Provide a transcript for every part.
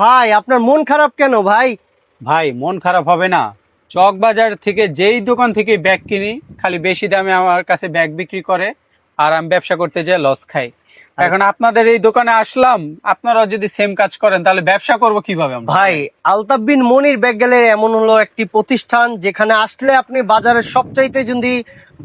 ভাই, আপনার মন খারাপ কেন ভাই? ভাই, মন খারাপ হবে না। চক বাজার থেকে যেই দোকান থেকে ব্যাগ কিনি, খালি বেশি দামে আমার কাছে ব্যাগ বিক্রি করে আর আমি ব্যবসা করতে যেয়ে লস খাই। এখন আপনাদের এই দোকানে আসলাম আপনারা যদি সেম কাজ করেন তাহলে ব্যবসা করব কীভাবে ভাই আলতাফ বিন মনির ব্যাগ গ্যালারি এমন হলো একটি প্রতিষ্ঠান যেখানে আসলে আপনি বাজারের সবচাইতে যদি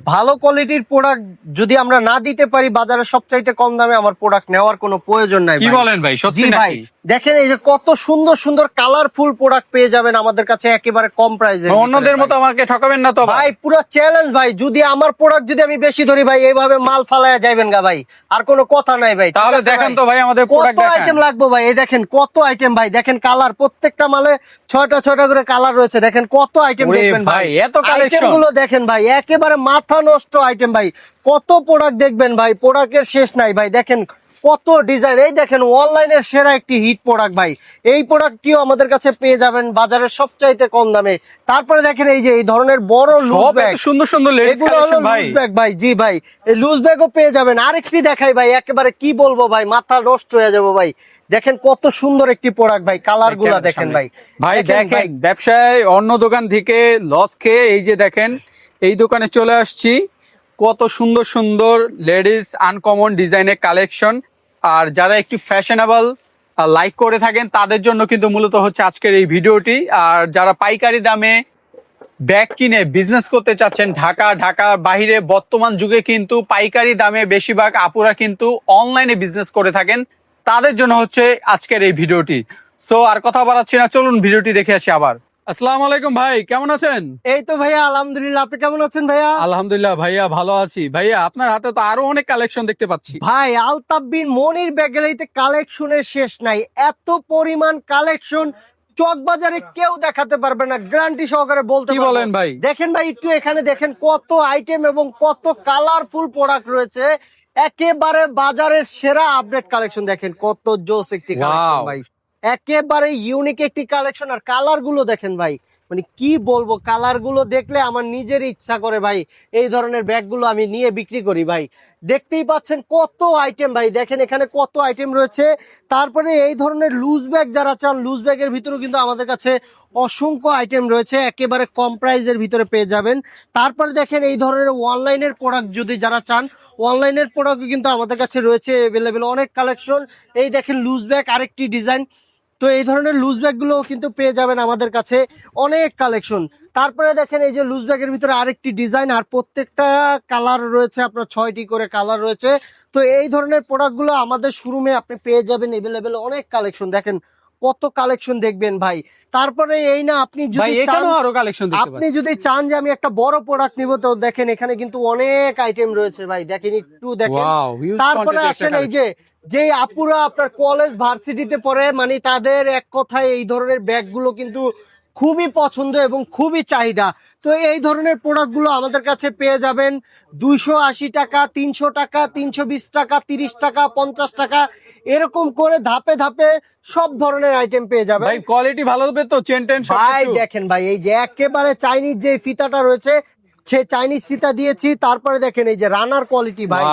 ভালো কোয়ালিটির প্রোডাক্ট যদি আমরা না দিতে পারি বাজারের সবচাইতে কম দামে আমার প্রোডাক্ট নেওয়ার কোনো প্রয়োজন নাই কি বলেন ভাই সত্যি ভাই দেখেন এই যে কত সুন্দর সুন্দর কালারফুল প্রোডাক্ট পেয়ে যাবেন আমাদের কাছে একেবারে কম প্রাইসে অন্যদের মতো আমাকে ঠকাবেন না তো ভাই ভাই পুরো চ্যালেঞ্জ ভাই যদি আমার প্রোডাক্ট যদি আমি বেশি ধরি ভাই এইভাবে মাল ফালায়া যাইবেন গা ভাই। আর কোনো কথা নাই ভাই তাহলে দেখেন তো ভাই আমাদের প্রোডাক্ট কত আইটেম লাগবে ভাই? এই দেখেন কত আইটেম ভাই? দেখেন কালার প্রত্যেকটা মালে ছয়টা ছয়টা করে কালার রয়েছে। দেখেন কত আইটেম দেখবেন ভাই। ভাই, এত কালেকশনগুলো দেখেন ভাই একেবারে মাথা নষ্ট আইটেম ভাই। কত প্রোডাক্ট দেখবেন ভাই? প্রোডাক্টের শেষ নাই ভাই। দেখেন কত ডিজাইন এই দেখেন অনলাইনের সেরা একটি হিট প্রোডাক্ট ভাই। এই প্রোডাক্টটিও আমাদের কাছে পেয়ে যাবেন বাজারের সবচাইতে কম দামে। তারপরে দেখেন এই যে এই ধরনের বড় লুজ ব্যাগ সুন্দর সুন্দর লুজ ব্যাগ ভাই। জি ভাই। এই লুজ ব্যাগও পেয়ে যাবেন। আরেকটি দেখাই ভাই একেবারে কি বলব ভাই মাথা নষ্ট হয়ে যাব ভাই। দেখেন কত সুন্দর একটি প্রোডাক্ট ভাই কালারগুলা দেখেন ভাই। ভাই দেখেন ব্যবসায় অন্য দোকান থেকে লস খেয়ে এই যে দেখেন এই দোকানে চলে আসছি। কত সুন্দর সুন্দর লেডিস আনকমন ডিজাইনের কালেকশন আর যারা একটু ফ্যাশনেবল লাইক করে থাকেন, তাদের জন্য কিন্তু মূলত হচ্ছে আজকের এই ভিডিওটি। আর যারা পাইকারি দামে ব্যাগ কিনে বিজনেস করতে চাচ্ছেন, ঢাকা, ঢাকার বাইরে বর্তমান যুগে কিন্তু পাইকারি দামে বেশিরভাগ আপুরা কিন্তু অনলাইনে বিজনেস করে থাকেন। তাদের জন্য হচ্ছে আজকের এই ভিডিওটি। সো আর কথা বাড়াচ্ছি না, চলুন ভিডিওটি দেখে আসি আবার। আসসালামু আলাইকুম ভাই কেমন আছেন? এই তো ভাইয়া আলহামদুলিল্লাহ আপনি কেমন আছেন ভাইয়া? আলহামদুলিল্লাহ ভাইয়া ভালো আছি। ভাইয়া আপনার হাতে তো আরও অনেক কালেকশন দেখতে পাচ্ছি। ভাই আলতাফ বিন মনির ব্যাগ গ্যালারিতে কালেকশনের শেষ নাই। এত পরিমাণ কালেকশন চক বাজারে কেউ দেখাতে পারবে না। গ্যারান্টি সহকারে বলতে বলেন ভাই? দেখেন ভাই একটু এখানে দেখেন কত আইটেম এবং কত কালারফুল প্রোডাক্ট রয়েছে। একেবারে বাজারের সেরা আপডেট কালেকশন দেখেন। কত জোস একটি কালেকশন ভাই। একেবারে ইউনিক একটি কালেকশন আর কালারগুলো দেখেন ভাই। মানে কি বলব কালারগুলো দেখলে আমার নিজের ইচ্ছা করে ভাই, এই ধরনের ব্যাগগুলো আমি নিয়ে বিক্রি করি ভাই। দেখতেই পাচ্ছেন কত আইটেম ভাই, দেখেন এখানে কত আইটেম রয়েছে। তারপরে এই ধরনের লুজ ব্যাগ যারা চান লুজ ব্যাগের ভিতরেও কিন্তু আমাদের কাছে অসংখ্য আইটেম রয়েছে, একেবারে কম প্রাইজের ভিতরে পেয়ে যাবেন। তারপরে দেখেন এই ধরনের অনলাইনের প্রোডাক্ট যদি যারা চান অনলাইনের প্রোডাক্ট কিন্তু আমাদের কাছে রয়েছে এভেলেবেল অনেক কালেকশন এই দেখেন লুজ ব্যাগ আরেকটি ডিজাইন তো এই ধরনের লুজ ব্যাগগুলোও কিন্তু পেয়ে যাবেন আমাদের কাছে। অনেক কালেকশন তারপরে দেখেন এই যে লুজ ব্যাগের ভিতরে আরেকটি ডিজাইন আর প্রত্যেকটা কালার রয়েছে, আপনার ছয়টি করে কালার রয়েছে। তো এই ধরনের প্রোডাক্টগুলো আমাদের শোরুমে আপনি পেয়ে যাবেন এভেলেবেল অনেক কালেকশন দেখেন কত কালেকশন দেখবেন ভাই। তারপরে এই না আপনি যদি চান আরও কালেকশন আপনি যদি চান যে আমি একটা বড় প্রোডাক্ট নিব তো দেখেন এখানে কিন্তু অনেক আইটেম রয়েছে ভাই। দেখেন একটু দেখেন। তারপরে আসেন এই যে যে আপুরা আপনার কলেজ ভার্সিটিতে পড়ে মানে তাদের এক কথায় এই ধরনের ব্যাগগুলো কিন্তু খুবই পছন্দ এবং খুবই চাহিদা। তো এই ধরনের প্রোডাক্টগুলো আমাদের কাছে পেয়ে যাবেন। দুইশো আশি টাকা তিনশো টাকা তিনশো বিশ টাকা তিরিশ টাকা পঞ্চাশ টাকা এরকম করে ধাপে ধাপে সব ধরনের আইটেম পেয়ে যাবেন। ভাই কোয়ালিটি ভালো হবে তো? চেন টেন ভাই দেখেন ভাই এই যে একেবারে চাইনিজ যে ফিতাটা রয়েছে সে চাইনিজ ফিতা দিয়েছি তারপরে দেখেন এই যে রানার কোয়ালিটি ভাই।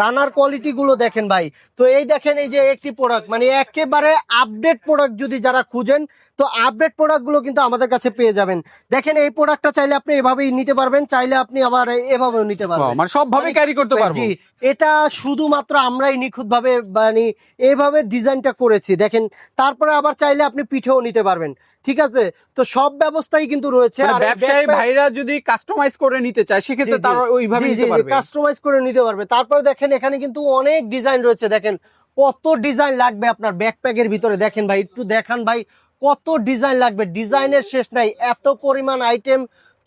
রানার কোয়ালিটি গুলো দেখেন ভাই। তো এই দেখেন এই যে একটি প্রোডাক্ট মানে একেবারে আপডেট প্রোডাক্ট যদি যারা খুঁজেন তো আপডেট প্রোডাক্টগুলো কিন্তু আমাদের কাছে পেয়ে যাবেন। দেখেন এই প্রোডাক্টটা চাইলে আপনি এভাবেই নিতে পারবেন চাইলে আপনি আবার এভাবেও নিতে পারবেন। মানে সব ভাবে ক্যারি করতে পারব। জি এটা শুধুমাত্র আমরাই নিখুঁত ভাবে মানে এইভাবে ডিজাইনটা করেছি। দেখেন তারপরে আবার চাইলে আপনি পিঠেও নিতে পারবেন। ঠিক আছে? তো সব ব্যবস্থাই কিন্তু রয়েছে। মানে আর ব্যবসায়ী ভাইরা যদি কাস্টমাইজ করে নিতে চায় সেক্ষেত্রে তারা ওইভাবে নিতে পারবে। কাস্টমাইজ করে নিতে পারবে। তারপরে দেখেন এখানে কিন্তু অনেক ডিজাইন রয়েছে। দেখেন কত ডিজাইন লাগবে আপনার ব্যাকপ্যাকের ভিতরে? দেখেন ভাই একটু দেখান ভাই কত ডিজাইন লাগবে? ডিজাইনের শেষ নাই। এত পরিমাণ আইটেম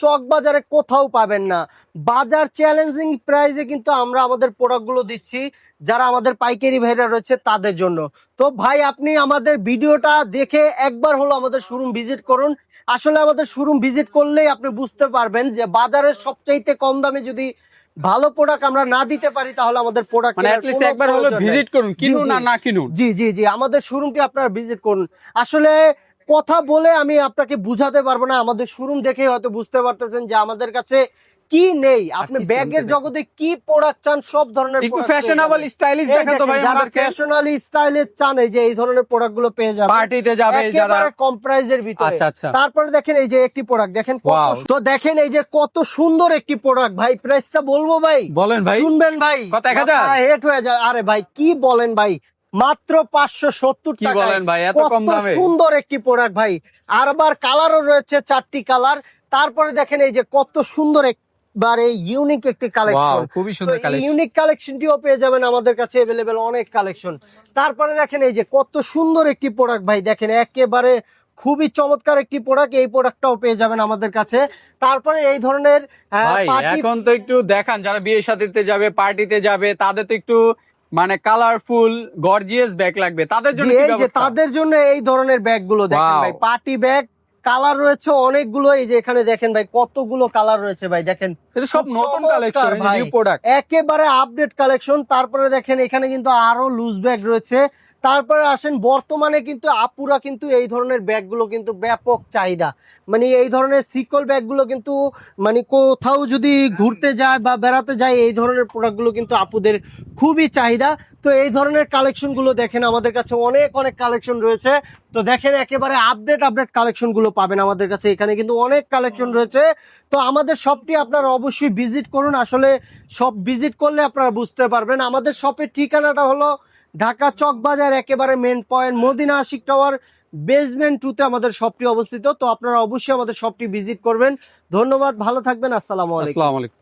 চক বাজারে কোথাও পাবেন না। বাজার চ্যালেঞ্জিং প্রাইসে কিন্তু আমরা আমাদের প্রোডাক্টগুলো দিচ্ছি যারা আমাদের পাইকারি ভাইরা রয়েছে তাদের জন্য। তো ভাই আপনি আমাদের ভিডিওটা দেখে একবার হলো আমাদের শোরুম ভিজিট করুন। আসলে আমাদের শোরুম ভিজিট করলেই আপনি বুঝতে পারবেন যে বাজারের সবচাইতে কম দামে যদি ভালো প্রোডাক্ট আমরা না দিতে পারি তাহলে আমাদের প্রোডাক্ট মানে একবার হলো ভিজিট করুন কিনুন না কিনুন। জি জি জি আমাদের শোরুমটি আপনারা ভিজিট করুন। আসলে কথা বলে আমি আপনাকে বুঝাতে পারব না। আমাদের শোরুম দেখে হয়তো বুঝতে পারতেছেন যে আমাদের কাছে কি নেই। আপনি ব্যাগের জগতে কি প্রোডাক্ট চান সব ধরনের একটু ফ্যাশনেবল স্টাইলিশ দেখান তো ভাই আমাদেরকে। ফ্যাশনালি স্টাইলে চান এই যে এই ধরনের প্রোডাক্টগুলো পেয়ে যাবেন। পার্টিতে যাবে যারা কম প্রাইজের ভিতরে। আচ্ছা, আচ্ছা। তারপরে দেখেন এই যে একটি প্রোডাক্ট দেখেন কত তো দেখেন এই যে কত সুন্দর একটি প্রোডাক্ট ভাই প্রাইসটা বলব ভাই? বলেন ভাই। শুনবেন ভাই। কত, এক হাজার? হেট হয়ে যায় আরে ভাই কি বলেন ভাই? মাত্র পাঁচশো সত্তর কি বলেন ভাই, এত কম দামে? সুন্দর একটি প্রোডাক্ট ভাই। আর আবার কালারও রয়েছে চারটি কালার তারপরে দেখেন এই যে কত সুন্দর একবারে ইউনিক একটি কালেকশন খুবই সুন্দর কালেকশন ইউনিক কালেকশনটিও পেয়ে যাবেন আমাদের কাছে এভেলেবেল অনেক কালেকশন তারপরে দেখেন এই যে কত সুন্দর একটি প্রোডাক্ট ভাই। দেখেন একেবারে খুবই চমৎকার একটি প্রোডাক্ট এই প্রোডাক্টটাও পেয়ে যাবেন আমাদের কাছে। তারপরে এই ধরনের এখন তো একটু দেখান যারা বিয়ে শাদিতে যাবে পার্টিতে যাবে তাদের তো একটু মানে কালারফুল গর্জিয়াস ব্যাগ লাগবে তাদের জন্য তাদের জন্য এই ধরনের ব্যাগগুলো দেখেন. ভাই পার্টি ব্যাগ কালার রয়েছে অনেকগুলো এই যে এখানে দেখেন ভাই কতগুলো কালার রয়েছে ভাই দেখেন। সব নতুন কালেকশন। নিউ প্রোডাক্ট একেবারে আপডেট কালেকশন তারপরে দেখেন এখানে কিন্তু আরও লুজ ব্যাগ রয়েছে। তারপরে আসেন বর্তমানে কিন্তু আপুরা কিন্তু এই ধরনের ব্যাগগুলো কিন্তু ব্যাপক চাহিদা। মানে এই ধরনের সিকল ব্যাগগুলো কিন্তু মানে কোথাও যদি ঘুরতে যায় বা বেড়াতে যায় এই ধরনের প্রোডাক্টগুলো কিন্তু আপুদের খুবই চাহিদা। তো এই ধরনের কালেকশনগুলো দেখেন আমাদের কাছে অনেক অনেক কালেকশন রয়েছে। তো দেখেন একেবারে আপডেট আপডেট কালেকশনগুলো পাবেন আমাদের কাছে। এখানে কিন্তু অনেক কালেকশন রয়েছে। তো আমাদের শপটি আপনারা অবশ্যই ভিজিট করুন। আসলে সব ভিজিট করলে আপনারা বুঝতে পারবেন। আমাদের শপের ঠিকানাটা হলো ঢাকা চক বাজার একেবারে main point Madina Ashiq tower basement টুতে আমাদের শপটি অবস্থিত। তো আপনারা অবশ্যই আমাদের শপটি ভিজিট করবেন। ধন্যবাদ ভালো থাকবেন আসসালামু আলাইকুম। আসসালামু আলাইকুম।